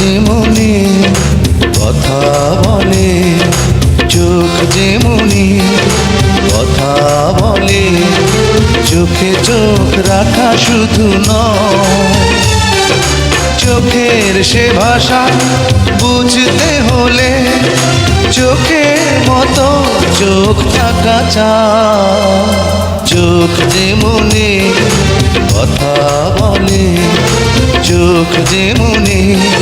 যেমনি কথা বলে, চোখ যেমনি কথা বলে, চোখে চোখ রাখা শুধু নয়। চোখের সে ভাষা বুঝতে হলে চোখের মতো চোখ থাকা চায় চোখ যেমনি কথা বলে, চোখ যেমনি কথা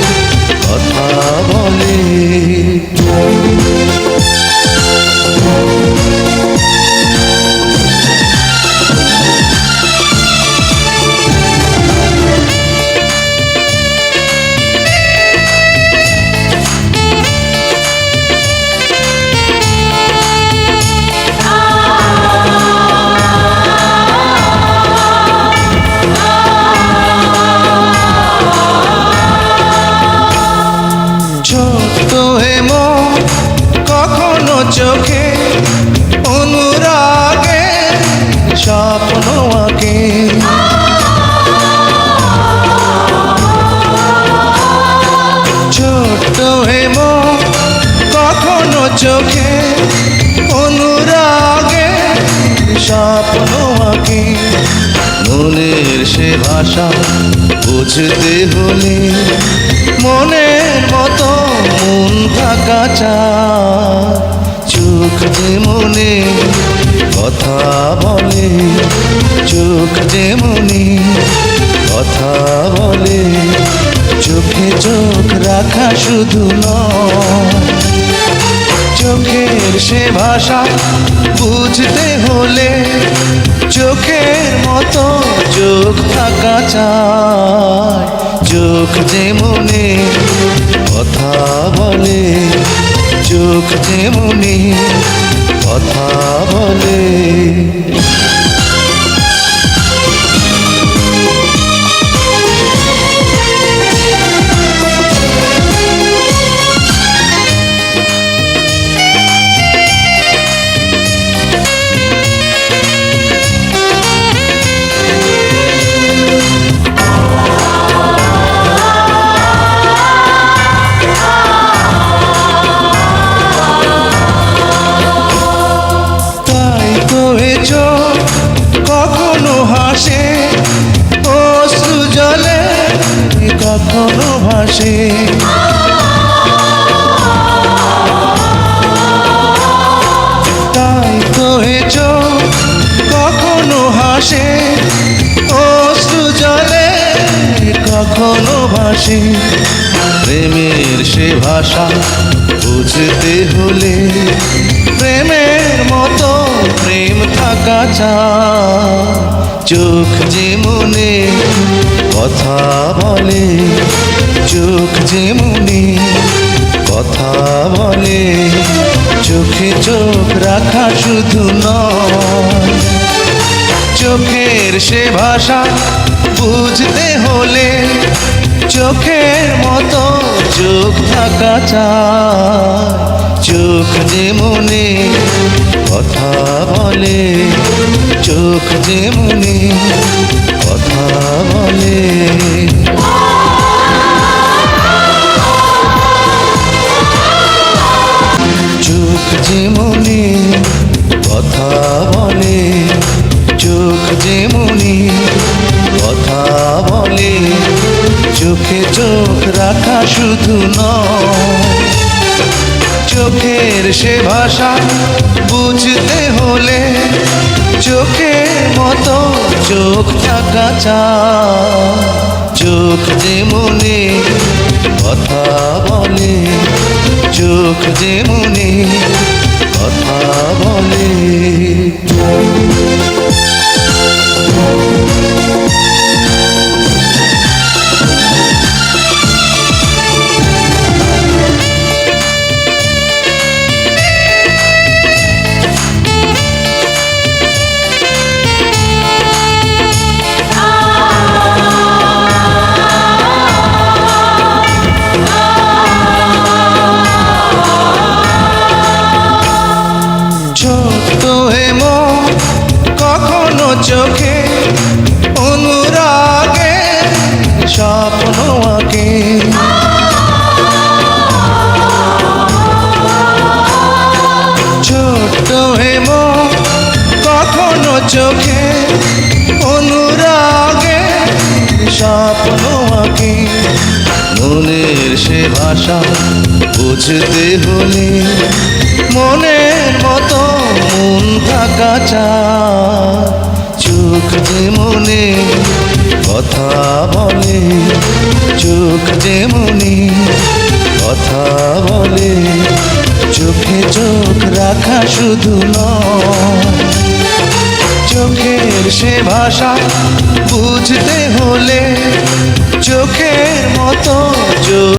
ছোট্ট হেম কখনো চোখে অনুরাগে, স্বপ্ন আঁকে। ছোট্ট হেম কখনো চোখে অনুরাগে, স্বপ্ন আঁকে। মনের সে ভাষা বুঝতে হলে মন থাকা চায় চোখ যে মনে কথা বলে, চোখ যে মনে কথা বলে, চোখে চোখ রাখা শুধু নয়। চোখের সে ভাষা বুঝতে হলে চোখের মতো চোখ থাকা চায় চোখ যে মনে কথা বলে চোখ যে কথা বলে। কখনো হাসে? অশ্রু জলে কখনো ভাসে? তাই তো কখনো হাসে? অশ্রু জলে কখনো ভাসে? প্রেমের সে ভাষা বুঝতে হলে প্রেমের চায় চোখ যে মনে কথা বলে, চোখ যে মনে কথা বলে, চোখে চোখ রাখা শুধু নয়। চোখের সে ভাষা বুঝতে হলে চোখের মতো চোখ থাকা চায় চোখ যে মনে কথা বলে, চোখ যে মনে কথা বলে। চোখ যে মনে কথা বলে, চোখ যে মনে কথা বলে। চোখে চোখ রাখা শুধু নয় চোখের সে ভাষা বুঝতে হলে চোখের মতো চোখ থাকা চা চোখ যে মনে কথা বলে, চোখ যে মনে হে মো কখনো চোখে অনুরাগে, স্বপ্ন আঁকে। ছোট্ট হে মো কখনো চোখে অনুরাগে, স্বপ্ন আঁকে। মনের সে ভাষা বুঝতে হলে মনের মতো মন থাকা চায়। চোখ যে মনে কথা বলে, চোখ যে মনে কথা বলে, চোখে চোখ রাখা শুধু নয়। চোখের সে ভাষা বুঝতে হলে চোখের মতো